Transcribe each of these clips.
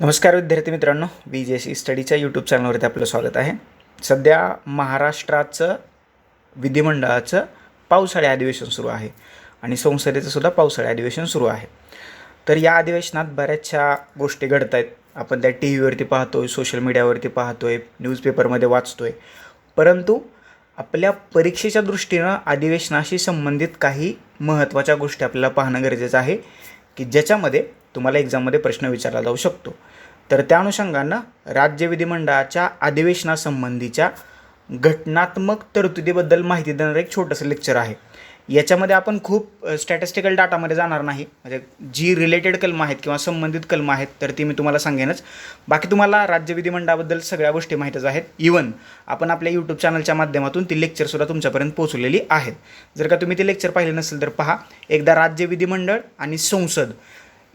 नमस्कार विद्यार्थी मित्रांनो बी जे सी स्टडीच्या यूट्यूब चॅनलवरती आपलं स्वागत आहे. सध्या महाराष्ट्राचं विधिमंडळाचं पावसाळी अधिवेशन सुरू आहे आणि संसदेचं सुद्धा पावसाळी अधिवेशन सुरू आहे. तर या अधिवेशनात बऱ्याचशा गोष्टी घडत आहेत आपण त्या टी व्हीवरती पाहतो आहे सोशल मीडियावरती पाहतो आहे न्यूजपेपरमध्ये वाचतो आहे परंतु आपल्या परीक्षेच्या दृष्टीनं अधिवेशनाशी संबंधित काही महत्त्वाच्या गोष्टी आपल्याला पाहणं गरजेचं आहे की ज्याच्यामध्ये तुम्हाला एक्झाममध्ये प्रश्न विचारला जाऊ शकतो. तर त्या अनुषंगानं राज्य विधिमंडळाच्या अधिवेशनासंबंधीच्या घटनात्मक तरतुदीबद्दल माहिती देणारं एक छोटंसं लेक्चर आहे. याच्यामध्ये आपण खूप स्टॅटिस्टिकल डाटामध्ये जाणार नाही. म्हणजे जी रिलेटेड कलमं आहेत किंवा संबंधित कलमं आहेत तर ती मी तुम्हाला सांगेनच. बाकी तुम्हाला राज्य विधिमंडळाबद्दल सगळ्या गोष्टी माहीतच आहेत. इवन आपण आपल्या यूट्यूब चॅनलच्या माध्यमातून ती लेक्चरसुद्धा तुमच्यापर्यंत पोहोचलेली आहेत. जर का तुम्ही ते लेक्चर पाहिले नसेल तर पहा. एकदा राज्य विधिमंडळ आणि संसद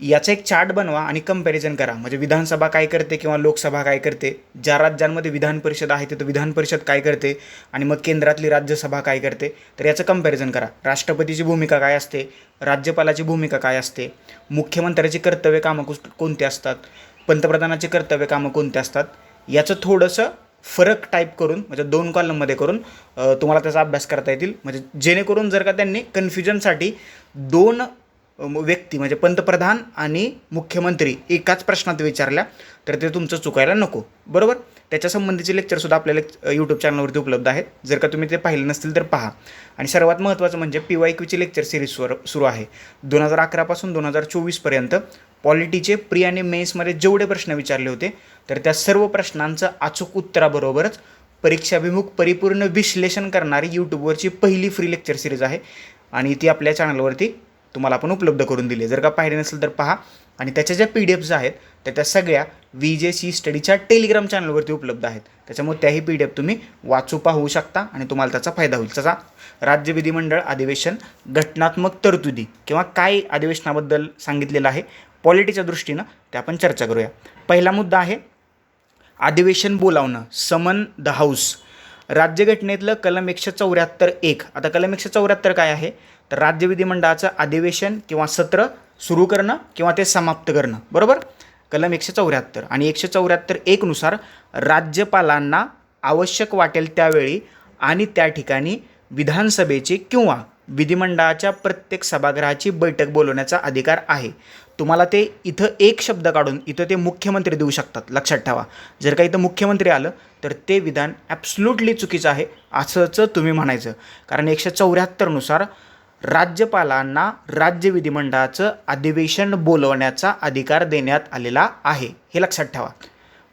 याचा एक चार्ट बनवा आणि कंपॅरिझन करा. म्हणजे विधानसभा काय करते किंवा लोकसभा काय करते? ज्या राज्यांमध्ये विधान परिषद आहे तिथं विधान परिषद काय करते? आणि मग केंद्रातली राज्यसभा काय करते? तर याचं कंपॅरिझन करा. राष्ट्रपतीची भूमिका काय असते? राज्यपालाची भूमिका काय असते? मुख्यमंत्र्याची कर्तव्य कामं कुस कोणते असतात? पंतप्रधानाची कर्तव्य कामं कोणते असतात? याचं थोडंसं फरक टाईप करून म्हणजे दोन कॉलममध्ये करून तुम्हाला त्याचा अभ्यास करता येतील. म्हणजे जेणेकरून जर का त्यांनी कन्फ्युजनसाठी दोन व्यक्ती म्हणजे पंतप्रधान आणि मुख्यमंत्री एकाच प्रश्नात विचारल्या तर ते तुमचं चुकायला नको. बरोबर? त्याच्या संबंधीचे लेक्चरसुद्धा आपल्याला यूट्यूब चॅनलवरती उपलब्ध आहेत. जर का तुम्ही ते पाहिले नसतील तर पहा. आणि सर्वात महत्त्वाचं म्हणजे पी वाय क्यूची लेक्चर सिरीज सुरू सुरू आहे. दोन हजार अकरापासून दोन हजार चोवीसपर्यंत पॉलिटीचे प्री आणि मेन्समध्ये जेवढे प्रश्न विचारले होते तर त्या सर्व प्रश्नांचं अचूक उत्तराबरोबरच परीक्षाभिमुख परिपूर्ण विश्लेषण करणारी यूट्यूबवरची पहिली फ्री लेक्चर सिरीज आहे. आणि ती आपल्या चॅनलवरती तुम्हाला आपण उपलब्ध करून दिले. जर का पाहिजे नसेल तर पहा. आणि त्याच्या ज्या पी डी एफ्स आहेत त्या त्या सगळ्या व्ही जे सी स्टडीच्या टेलिग्राम चॅनलवरती उपलब्ध आहेत. त्याच्यामुळे त्याही पी डी एफ तुम्ही वाचू पाहू शकता आणि तुम्हाला त्याचा फायदा होईल. त्याचा राज्य विधिमंडळ अधिवेशन घटनात्मक तरतुदी किंवा काय अधिवेशनाबद्दल सांगितलेलं आहे पॉलिटीच्या दृष्टीनं ते आपण चर्चा करूया. पहिला मुद्दा आहे अधिवेशन बोलावणं. समन द हाऊस राज्यघटनेतलं कलम एकशे चौऱ्याहत्तर एक. आता कलम एकशे चौऱ्याहत्तर काय आहे? तर राज्य विधिमंडळाचं अधिवेशन किंवा सत्र सुरू करणं किंवा ते समाप्त करणं. बरोबर? कलम एकशे चौऱ्याहत्तर आणि एकशे चौऱ्याहत्तर एकनुसार राज्यपालांना आवश्यक वाटेल त्यावेळी आणि त्या ठिकाणी विधानसभेची किंवा विधिमंडळाच्या प्रत्येक सभागृहाची बैठक बोलवण्याचा अधिकार आहे. तुम्हाला ते इथं एक शब्द काढून इथं ते मुख्यमंत्री देऊ शकतात. लक्षात ठेवा. जर का इथं मुख्यमंत्री आलं तर ते विधान ॲब्सल्युटली चुकीचं आहे असंच तुम्ही म्हणायचं. कारण एकशे चौऱ्याहत्तरनुसार राज्यपालांना राज्य विधिमंडळाचं अधिवेशन बोलवण्याचा अधिकार देण्यात आलेला आहे. हे लक्षात ठेवा.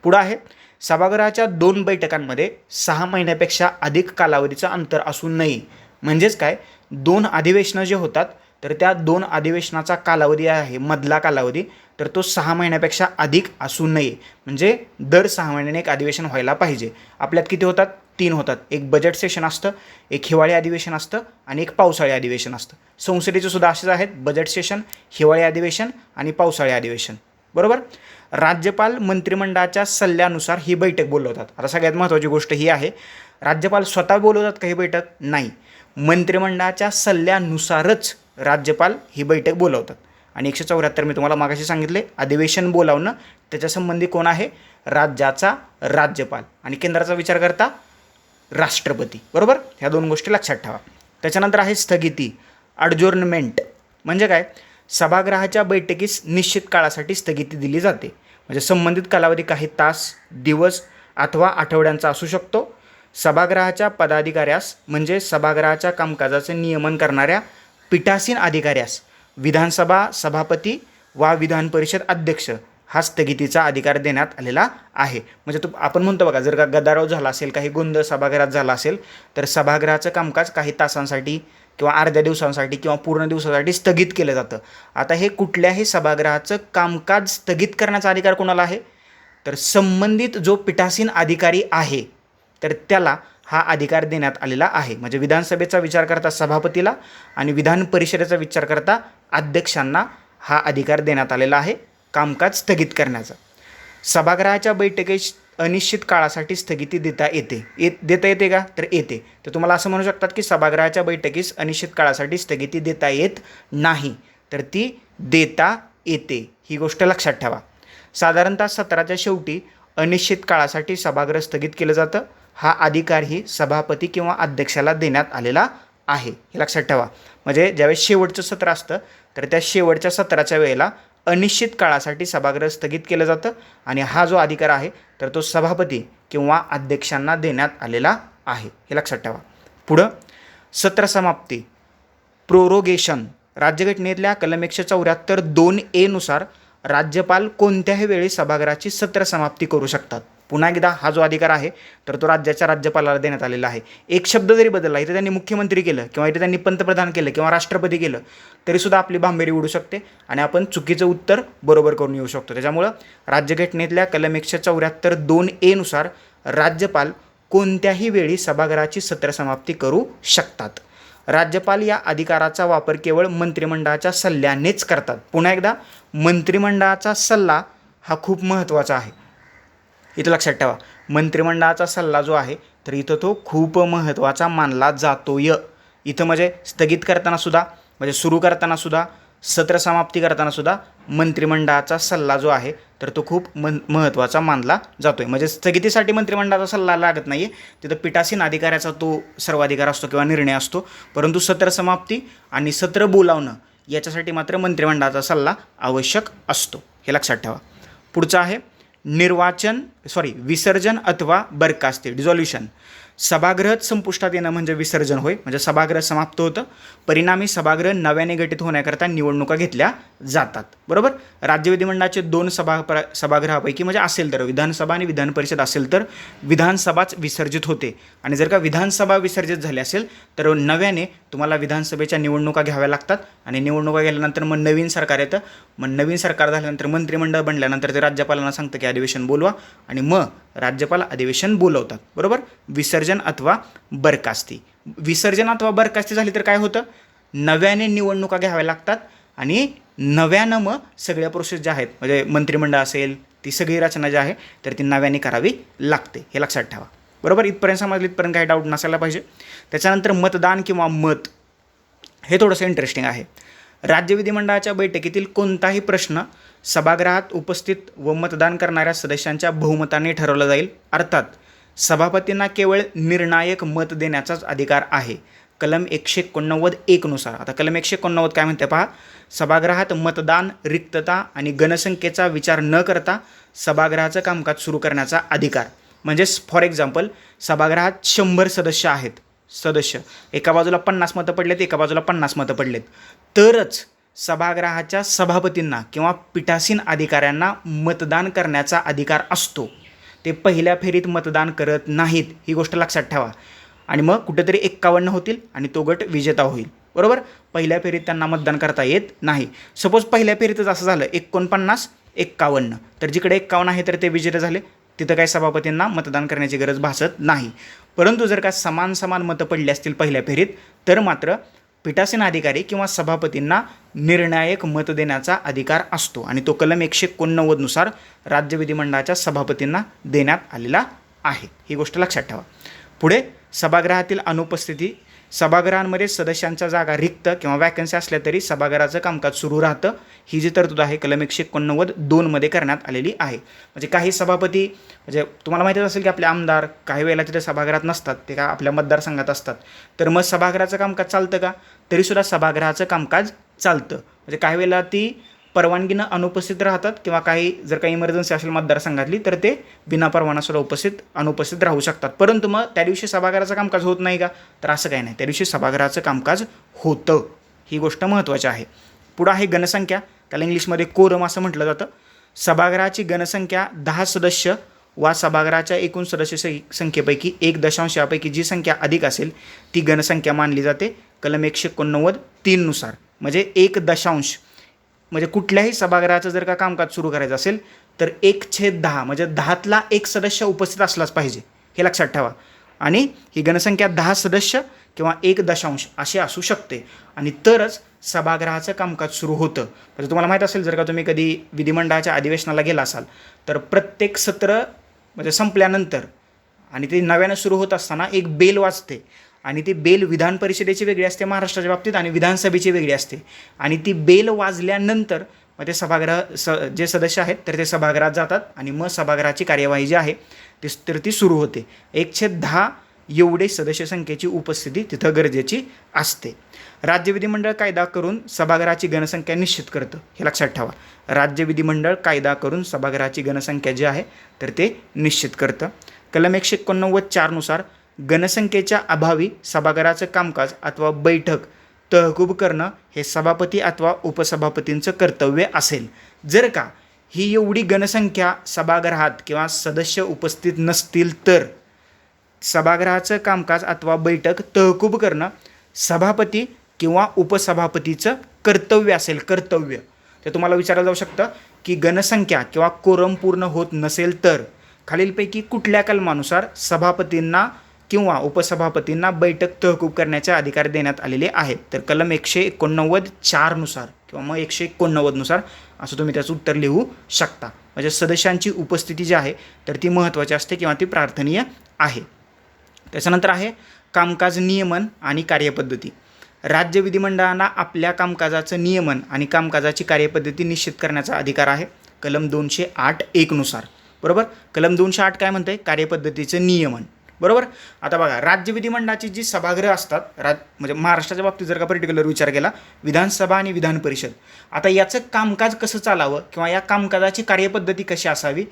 पुढं आहे. सभागृहाच्या दोन बैठकांमध्ये सहा महिन्यापेक्षा अधिक कालावधीचं अंतर असू नये म्हणजेच काय? दोन अधिवेशनं जे होतात तर त्या दोन अधिवेशनाचा कालावधी आहे मधला कालावधी. तर तो सहा महिन्यापेक्षा अधिक असू नये म्हणजे दर सहा महिन्याने एक अधिवेशन व्हायला पाहिजे. आपल्यात किती होतात? तीन होतात. एक बजेट सेशन असतं एक हिवाळी अधिवेशन असतं आणि एक पावसाळी अधिवेशन असतं. संसदेचे सुद्धा असेच आहेत. बजेट सेशन हिवाळी अधिवेशन आणि पावसाळी अधिवेशन. बरोबर? राज्यपाल मंत्रिमंडळाच्या सल्ल्यानुसार ही बैठक बोलवतात. आता सगळ्यात महत्त्वाची गोष्ट ही आहे राज्यपाल स्वतः बोलवतात का ही बैठक? नाही. मंत्रिमंडळाच्या सल्ल्यानुसारच राज्यपाल ही बैठक बोलवतात. आणि एकशे चौऱ्याहत्तर मी तुम्हाला मागाशी सांगितले अधिवेशन बोलावणं त्याच्यासंबंधी कोण आहे? राज्याचा राज्यपाल. आणि केंद्राचा विचार करता राष्ट्रपती. बरोबर? ह्या दोन गोष्टी लक्षात ठेवा. त्याच्यानंतर आहे स्थगिती अडजोर्नमेंट म्हणजे काय? सभागृहाच्या बैठकीस निश्चित काळासाठी स्थगिती दिली जाते. म्हणजे संबंधित कालावधी काही तास दिवस अथवा आठवड्यांचा असू शकतो. सभागृहाच्या पदाधिकाऱ्यास म्हणजे सभागृहाच्या कामकाजाचे नियमन करणाऱ्या पीठासीन अधिकाऱ्यास विधानसभा सभापती वा विधान परिषद अध्यक्ष हा स्थगितीचा अधिकार देण्यात आलेला आहे. म्हणजे तो आपण म्हणतो बघा जर का गदारोळ झाला असेल काही गोंधळ सभागृहात झाला असेल तर सभागृहाचं कामकाज काही तासांसाठी किंवा अर्ध्या दिवसांसाठी किंवा पूर्ण दिवसासाठी स्थगित केलं जातं. आता हे कुठल्याही सभागृहाचं कामकाज स्थगित करण्याचा अधिकार कोणाला आहे? तर संबंधित जो पीठासीन अधिकारी आहे तर त्याला हा अधिकार देण्यात आलेला आहे. म्हणजे विधानसभेचा विचार करता सभापतीला आणि विधान परिषदेचा विचार करता अध्यक्षांना हा अधिकार देण्यात आलेला आहे. कामकाज स्थगित करण्याचा. सभागृहाच्या बैठकीस अनिश्चित काळासाठी स्थगिती देता येते. येत देता येते का? तर येते. तर तुम्हाला असं म्हणू शकतात की सभागृहाच्या बैठकीस अनिश्चित काळासाठी स्थगिती देता येत नाही. तर ती देता येते. ही गोष्ट लक्षात ठेवा. साधारणतः सत्राच्या शेवटी अनिश्चित काळासाठी सभागृह स्थगित केलं जातं. हा अधिकारही सभापती किंवा अध्यक्षाला देण्यात आलेला आहे. हे लक्षात ठेवा. म्हणजे ज्यावेळेस शेवटचं सत्र असतं तर त्या शेवटच्या सत्राच्या वेळेला अनिश्चित काळासाठी सभागृह स्थगित केलं जातं आणि हा जो अधिकार आहे तर तो सभापती किंवा अध्यक्षांना देण्यात आलेला आहे. हे लक्षात ठेवा. पुढं सत्र समाप्ती प्रोरोगेशन. राज्यघटनेतल्या कलम एकशे चौऱ्याहत्तर दोन एनुसार राज्यपाल कोणत्याही वेळी सभागृहाची सत्र समाप्ती करू शकतात? पुन्हा एकदा हा जो अधिकार आहे तर तो राज्याच्या राज्यपालाला देण्यात आलेला आहे. एक शब्द जरी बदलला इथे त्यांनी मुख्यमंत्री केलं किंवा इथे त्यांनी पंतप्रधान केलं किंवा राष्ट्रपती केलं तरीसुद्धा आपली भांबेरी उडू शकते आणि आपण चुकीचं उत्तर बरोबर करून येऊ शकतो. त्याच्यामुळं राज्यघटनेतल्या कलम एकशे चौऱ्याहत्तर दोन एनुसार राज्यपाल कोणत्याही वेळी सभागृहाची सत्र समाप्ती करू शकतात. राज्यपाल या अधिकाराचा वापर केवळ मंत्रिमंडळाच्या सल्ल्यानेच करतात. पुन्हा एकदा मंत्रिमंडळाचा सल्ला हा खूप महत्त्वाचा आहे. इथं लक्षात ठेवा. मंत्रिमंडळाचा सल्ला जो आहे तर इथं तो खूप महत्त्वाचा मानला जातो य इथं म्हणजे स्थगित करताना सुद्धा म्हणजे सुरू करतानासुद्धा सत्र समाप्ती करताना सुद्धा मंत्रिमंडळाचा सल्ला जो आहे तर तो खूप मन महत्त्वाचा मानला जातो आहे म्हणजे स्थगितीसाठी मंत्रिमंडळाचा सल्ला लागत नाही आहे तिथं पिठासीन अधिकाऱ्याचा तो सर्वाधिकार असतो किंवा निर्णय असतो. परंतु सत्र समाप्ती आणि सत्र बोलावणं याच्यासाठी मात्र मंत्रिमंडळाचा सल्ला आवश्यक असतो. हे लक्षात ठेवा. पुढचं आहे निर्वाचन सॉरी विसर्जन अथवा बरखास्ती डिझॉल्युशन सभागृहच संपुष्टात येणं म्हणजे विसर्जन होय. म्हणजे सभागृह समाप्त होतं. परिणामी सभागृह नव्याने गठीत होण्याकरता निवडणुका घेतल्या जातात. बरोबर? राज्य विधिमंडळाचे दोन सभा प्र सभागृहापैकी म्हणजे असेल तर विधानसभा आणि विधान परिषद असेल तर विधानसभाच विसर्जित होते. आणि जर का विधानसभा विसर्जित झाली असेल तर नव्याने तुम्हाला विधानसभेच्या निवडणुका घ्याव्या लागतात. आणि निवडणुका गेल्यानंतर मग नवीन सरकार येतं. मग नवीन सरकार झाल्यानंतर मंत्रिमंडळ बनल्यानंतर ते राज्यपालांना सांगतं की अधिवेशन बोलवा. आणि मग राज्यपाल अधिवेशन बोलवतात बरोबर? विसर्जन अथवा बरखास्ती. विसर्जन अथवा बरखास्ती झाली तर काय होतं? नव्याने निवडणुका घ्याव्या लागतात आणि नव्यानं मग सगळ्या प्रोसेस ज्या आहेत म्हणजे मंत्रिमंडळ असेल ती सगळी रचना जी आहे तर ती नव्याने करावी लागते. हे लक्षात ठेवा. बरोबर? इथपर्यंत समजलं इथपर्यंत काही डाऊट नसायला पाहिजे. त्याच्यानंतर मतदान किंवा मत हे थोडंसं इंटरेस्टिंग आहे. राज्य विधिमंडळाच्या बैठकीतील कोणताही प्रश्न सभागृहात उपस्थित व मतदान करणाऱ्या सदस्यांच्या बहुमताने ठरवला जाईल. अर्थात सभापतींना केवळ निर्णायक मत देण्याचाच अधिकार आहे. कलम एकशे एकोणनव्वद एकनुसार. आता कलम एकशे एकोणनव्वद काय म्हणते पहा? सभागृहात मतदान रिक्तता आणि गणसंख्येचा विचार न करता सभागृहाचं कामकाज सुरू करण्याचा अधिकार. म्हणजेच फॉर एक्झाम्पल सभागृहात शंभर सदस्य आहेत. सदस्य. एका बाजूला पन्नास मतं पडलेत एका बाजूला पन्नास मतं पडलेत. तरच सभागृहाच्या सभापतींना किंवा पीठासीन अधिकाऱ्यांना मतदान करण्याचा अधिकार असतो. ते पहिल्या फेरीत मतदान करत नाहीत ही गोष्ट लक्षात ठेवा. आणि मग कुठेतरी एक्कावन्न होतील आणि तो गट विजेता होईल. बरोबर? पहिल्या फेरीत त्यांना मतदान करता येत नाही. सपोज पहिल्या फेरीतच असं झालं एकोणपन्नास एक्कावन्न. तर जिकडे एक्कावन्न आहे तर ते विजेते झाले. तिथं काही सभापतींना मतदान करण्याची गरज भासत नाही. परंतु जर का समान समान मतं पडली असतील पहिल्या फेरीत तर मात्र पीठासीन अधिकारी किंवा सभापतींना निर्णायक मत देण्याचा अधिकार असतो आणि तो कलम एकशे एकोणनव्वदनुसार राज्य विधिमंडळाच्या सभापतींना देण्यात आलेला आहे. ही गोष्ट लक्षात ठेवा. पुढे सभागृहातील अनुपस्थिती सभागृहांमध्ये सदस्यांच्या जागा रिक्त किंवा वॅकन्सी असल्या तरी सभागृहाचं कामकाज सुरू राहतं. ही जी तरतूद आहे कलम एकशे एकोणनव्वद दोनमध्ये करण्यात आलेली आहे. म्हणजे काही सभापती म्हणजे तुम्हाला माहितीच असेल की आपले आमदार काही वेळेला तिथे सभागृहात नसतात ते का आपल्या मतदारसंघात असतात. तर मग सभागृहाचं कामकाज चालतं का? तरीसुद्धा सभागृहाचं कामकाज चालतं. म्हणजे काही वेळेला ती परवानगीनं अनुपस्थित राहतात किंवा काही जर काही इमर्जन्सी असेल मतदारसंघातली तर ते बिना परवानासुद्धा उपस्थित अनुपस्थित राहू शकतात. परंतु मग त्या दिवशी सभागृहाचं कामकाज होत नाही का? तर असं काही नाही. त्या दिवशी सभागृहाचं कामकाज होतं. ही गोष्ट महत्त्वाची आहे. पुढं आहे गणसंख्या त्याला इंग्लिशमध्ये कोरम असं म्हटलं जातं. सभागृहाची गणसंख्या दहा सदस्य वा सभागृहाच्या एकूण सदस्य सं- संख्येपैकी एक दशांश यापैकी जी संख्या अधिक असेल ती गणसंख्या मानली जाते. कलम एकशे एकोणनव्वद तीननुसार म्हणजे एक दशांश म्हणजे कुठल्याही सभागृहाचं जर का कामकाज सुरू करायचं असेल तर एक छेद दहा म्हणजे दहातला एक सदस्य उपस्थित असलाच पाहिजे हे लक्षात ठेवा. आणि ही गणसंख्या दहा सदस्य किंवा एक दशांश अशी असू शकते. आणि तरच सभागृहाचं कामकाज सुरू होतं. म्हणजे तुम्हाला माहीत असेल जर का तुम्ही कधी विधिमंडळाच्या अधिवेशनाला गेला असाल तर प्रत्येक सत्र म्हणजे संपल्यानंतर आणि ते नव्यानं सुरू होत असताना एक बेल वाजते. आणि ती बेल विधान परिषदेची वेगळी असते महाराष्ट्राच्या बाबतीत आणि विधानसभेची वेगळी असते. आणि ती बेल वाजल्यानंतर मग ते सभागृह स जे सदस्य आहेत तर ते सभागृहात जातात आणि मग सभागृहाची कार्यवाही जी आहे ती तर ती सुरू होते. एकशे दहा एवढे सदस्य संख्येची उपस्थिती तिथं गरजेची असते. राज्य विधिमंडळ कायदा करून सभागृहाची गणसंख्या निश्चित करतं. हे लक्षात ठेवा. राज्य विधिमंडळ कायदा करून सभागृहाची गणसंख्या जी आहे तर ते निश्चित करतं. कलम एकशे एकोणनव्वद चारनुसार गणसंख्येच्या अभावी सभागृहाचं कामकाज अथवा बैठक तहकूब करणं हे सभापती अथवा उपसभापतींचं कर्तव्य असेल. जर का ही एवढी गणसंख्या सभागृहात किंवा सदस्य उपस्थित नसतील तर सभागृहाचं कामकाज अथवा बैठक तहकूब करणं सभापती किंवा उपसभापतीचं कर्तव्य असेल कर्तव्य. ते तुम्हाला विचारलं जाऊ शकतं की गणसंख्या किंवा कोरम पूर्ण होत नसेल तर खालीलपैकी कुठल्या कलमानुसार सभापतींना किंवा उपसभापतींना बैठक तहकूब करण्याचे अधिकार देण्यात आलेले आहेत तर कलम एकशे एकोणनव्वद चारनुसार किंवा मग एकशे एकोणनव्वदनुसार असं तुम्ही त्याचं उत्तर लिहू शकता. म्हणजे सदस्यांची उपस्थिती जी आहे तर ती महत्त्वाची असते किंवा ती प्रार्थनीय आहे. त्याच्यानंतर आहे कामकाज नियमन आणि कार्यपद्धती. राज्य विधिमंडळांना आपल्या कामकाजाचं नियमन आणि कामकाजाची कार्यपद्धती निश्चित करण्याचा अधिकार आहे. कलम दोनशे आठ एकनुसार बरोबर? कलम दोनशे आठ काय म्हणते कार्यपद्धतीचं नियमन. बरोबर? आता बघा राज्य विधिमंडळाची जी सभागृह असतात राज म्हणजे महाराष्ट्राच्या बाबतीत जर का पर्टिक्युलर विचार केला विधानसभा आणि विधान परिषद आता याचं कामकाज कसं चालावं किंवा या कामकाजाची कार्यपद्धती कशी असावी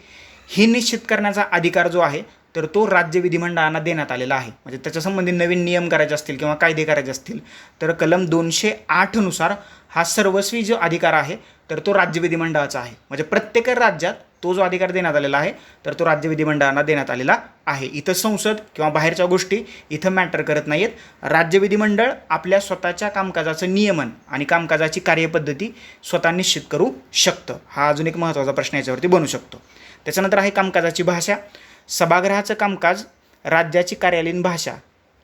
हे निश्चित करण्याचा अधिकार जो आहे तर तो राज्य विधिमंडळांना देण्यात आलेला आहे. म्हणजे त्याच्या संबंधी नवीन नियम करायचे असतील किंवा कायदे करायचे असतील तर कलम दोनशे आठनुसार हा सर्वस्वी जो अधिकार आहे तर तो राज्य विधिमंडळाचा आहे. म्हणजे प्रत्येक राज्यात तो जो अधिकार देण्यात आलेला आहे तर तो राज्य विधिमंडळांना देण्यात आलेला आहे. इथं संसद किंवा बाहेरच्या गोष्टी इथं मॅटर करत नाहीत राज्य विधिमंडळ आपल्या स्वतःच्या कामकाजाचं नियमन आणि कामकाजाची कार्यपद्धती स्वतः निश्चित करू शकतं. हा अजून एक महत्त्वाचा प्रश्न याच्यावरती बनू शकतो. त्याच्यानंतर आहे कामकाजाची भाषा. सभागृहाचं कामकाज राज्याची कार्यालयीन भाषा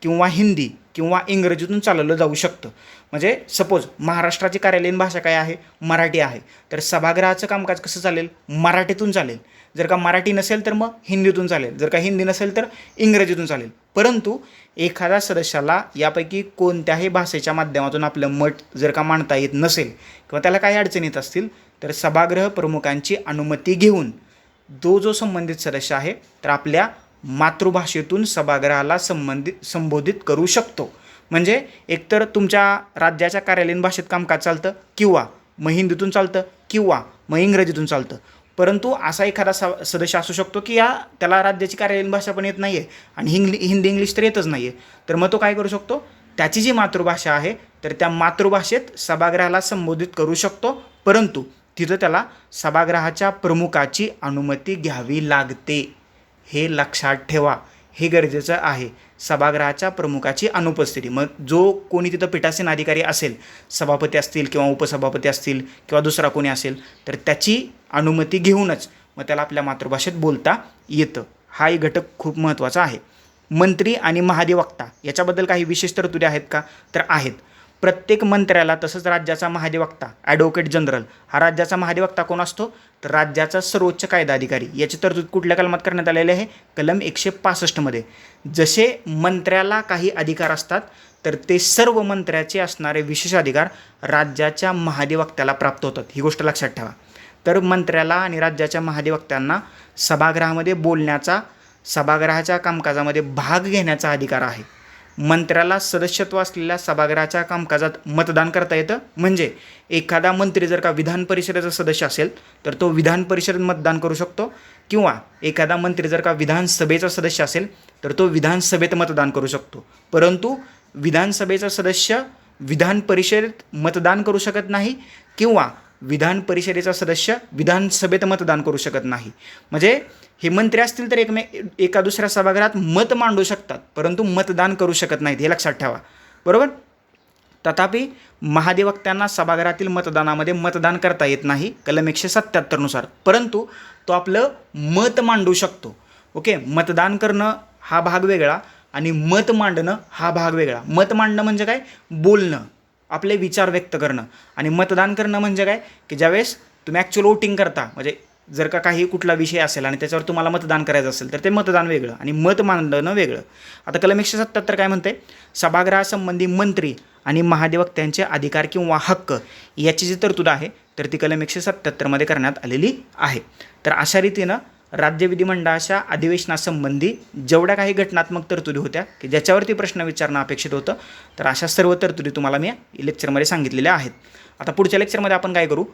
किंवा हिंदी किंवा इंग्रजीतून चालवलं जाऊ शकतं. म्हणजे सपोज महाराष्ट्राची कार्यालयीन भाषा काय आहे? मराठी आहे. तर सभागृहाचं कामकाज कसं चालेल? मराठीतून चालेल. जर का मराठी नसेल तर मग हिंदीतून चालेल. जर का हिंदी नसेल तर इंग्रजीतून चालेल. परंतु एखाद्या सदस्याला यापैकी कोणत्याही भाषेच्या माध्यमातून आपलं मत जर का मांडता येत नसेल किंवा त्याला काही अडचणी येत असतील तर सभागृह प्रमुखांची अनुमती घेऊन जो जो संबंधित सदस्य आहे तर आपल्या मातृभाषेतून सभागृहाला संबंधित संबोधित करू शकतो. म्हणजे एकतर तुमच्या राज्याच्या कार्यालयीन भाषेत कामकाज चालतं किंवा मग हिंदीतून चालतं किंवा मग इंग्रजीतून चालतं. परंतु असा एखादा स सदस्य असू शकतो की या त्याला राज्याची कार्यालयीन भाषा पण येत नाही आहे आणि हिंग्ली हिंदी इंग्लिश तर येतच नाही आहे तर मग तो काय करू शकतो? त्याची जी मातृभाषा आहे तर त्या मातृभाषेत सभागृहाला संबोधित करू शकतो. परंतु तिथं त्याला सभागृहाच्या प्रमुखाची अनुमती घ्यावी लागते. हे लक्षात ठेवा. हे गरजेचं आहे. सभागृहाच्या प्रमुखाची अनुपस्थिती. मग जो कोणी तिथं पीठासीन अधिकारी असेल सभापती असतील किंवा उपसभापती असतील किंवा दुसरा कोणी असेल तर त्याची अनुमती घेऊनच मग त्याला आपल्या मातृभाषेत बोलता येतं. हा एक घटक खूप महत्त्वाचा आहे. मंत्री आणि महाधिवक्ता याच्याबद्दल काही विशेष तरतुदी आहेत का? तर आहेत. प्रत्येक मंत्र्याला तसंच राज्याचा महाधिवक्ता ॲडव्होकेट जनरल हा राज्याचा महाधिवक्ता कोण असतो? तर राज्याचा सर्वोच्च कायदा अधिकारी. याची तरतूद कुठल्या कलमात करण्यात आलेली आहे? कलम एकशे पासष्टमध्ये जसे मंत्र्याला काही अधिकार असतात तर ते सर्व मंत्र्याचे असणारे विशेष अधिकार राज्याच्या महाधिवक्त्याला प्राप्त होतात. ही गोष्ट लक्षात ठेवा. तर मंत्र्याला आणि राज्याच्या महाधिवक्त्यांना सभागृहामध्ये बोलण्याचा सभागृहाच्या कामकाजामध्ये भाग घेण्याचा अधिकार आहे. मंत्र्याला सदस्यत्व असलेल्या सभागृहाच्या कामकाजात मतदान करता येतं? म्हणजे एखादा मंत्री जर का विधान परिषदेचा सदस्य असेल तर तो विधान परिषदेत मतदान करू शकतो. किंवा एखादा मंत्री जर का विधानसभेचा सदस्य असेल तर तो विधानसभेत मतदान करू शकतो. परंतु विधानसभेचा सदस्य विधान परिषदेत मतदान करू शकत नाही किंवा विधान परिषदेचा सदस्य विधानसभेत मतदान करू शकत नाही. म्हणजे हे मंत्री असतील तर एकमे एका दुसऱ्या सभागृहात मत मांडू शकतात परंतु मतदान करू शकत नाहीत हे लक्षात ठेवा. बरोबर? तथापि महाधिवक्त्यांना सभागृहातील मतदानामध्ये मतदान करता येत नाही कलम एकशे सत्त्याहत्तरनुसार परंतु तो आपलं मत मांडू शकतो. ओके? मतदान करणं हा भाग वेगळा आणि मत मांडणं हा भाग वेगळा. मत मांडणं म्हणजे काय? बोलणं. आपले विचार व्यक्त करणं. आणि मतदान करणं म्हणजे काय? की ज्यावेळेस तुम्ही ॲक्च्युअल वोटिंग करता म्हणजे जर का काही कुठला विषय असेल आणि त्याच्यावर तुम्हाला मतदान करायचं असेल तर ते मतदान वेगळं आणि मत मांडणं वेगळं. आता कलम एकशे सत्त्याहत्तर काय म्हणते सभागृहासंबंधी मंत्री आणि महाधिवक्त्यांचे अधिकार किंवा हक्क याची जी तरतूद आहे तर ती कलम एकशे सत्त्याहत्तरमध्ये करण्यात आलेली आहे. तर अशा रीतीनं राज्य विधिमंडळाच्या अधिवेशनासंबंधी जेवढ्या काही घटनात्मक तरतुदी होत्या की ज्याच्यावरती प्रश्न विचारणं अपेक्षित होतं तर अशा सर्व तरतुदी तुम्हाला मी या लेक्चरमध्ये सांगितलेल्या आहेत. आता पुढच्या लेक्चरमध्ये आपण काय करू?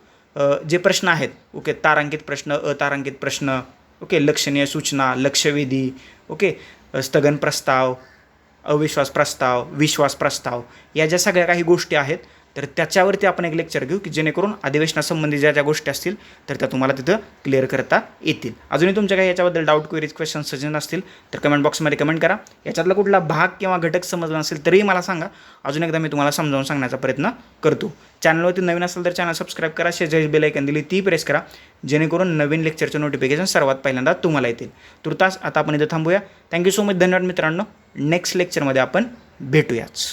जे प्रश्न आहेत ओके तारांकित प्रश्न अतारांकित प्रश्न ओके लक्षणीय सूचना लक्षवेधी ओके स्थगन प्रस्ताव अविश्वास प्रस्ताव विश्वास प्रस्ताव या ज्या सगळ्या काही गोष्टी आहेत तर त्याच्यावरती आपण एक लेक्चर घेऊ की जेणेकरून अधिवेशनासंबंधी ज्या ज्या गोष्टी असतील तर त्या तुम्हाला तिथं क्लिअर करता येतील. अजूनही तुमच्या काही याच्याबद्दल डाऊट क्वेरीज क्वेश्चन सजेशन असतील तर कमेंट बॉक्समध्ये कमेंट करा. याच्यातला कुठला भाग किंवा घटक समजला नसेल तरीही मला सांगा. अजून एकदा मी तुम्हाला समजावून सांगण्याचा प्रयत्न करतो. चॅनलवरती नवीन असेल तर चॅनल सबस्क्राईब करा. शेजारी बेलायकन दिली ती प्रेस करा. जेणेकरून नवीन लेक्चरचं नोटिफिकेशन सर्वात पहिल्यांदा तुम्हाला येतील. तुर्तास आता आपण इथं थांबूया. थँक्यू सो मच धन्यवाद मित्रांनो. नेक्स्ट लेक्चरमध्ये आपण भेटूयाच.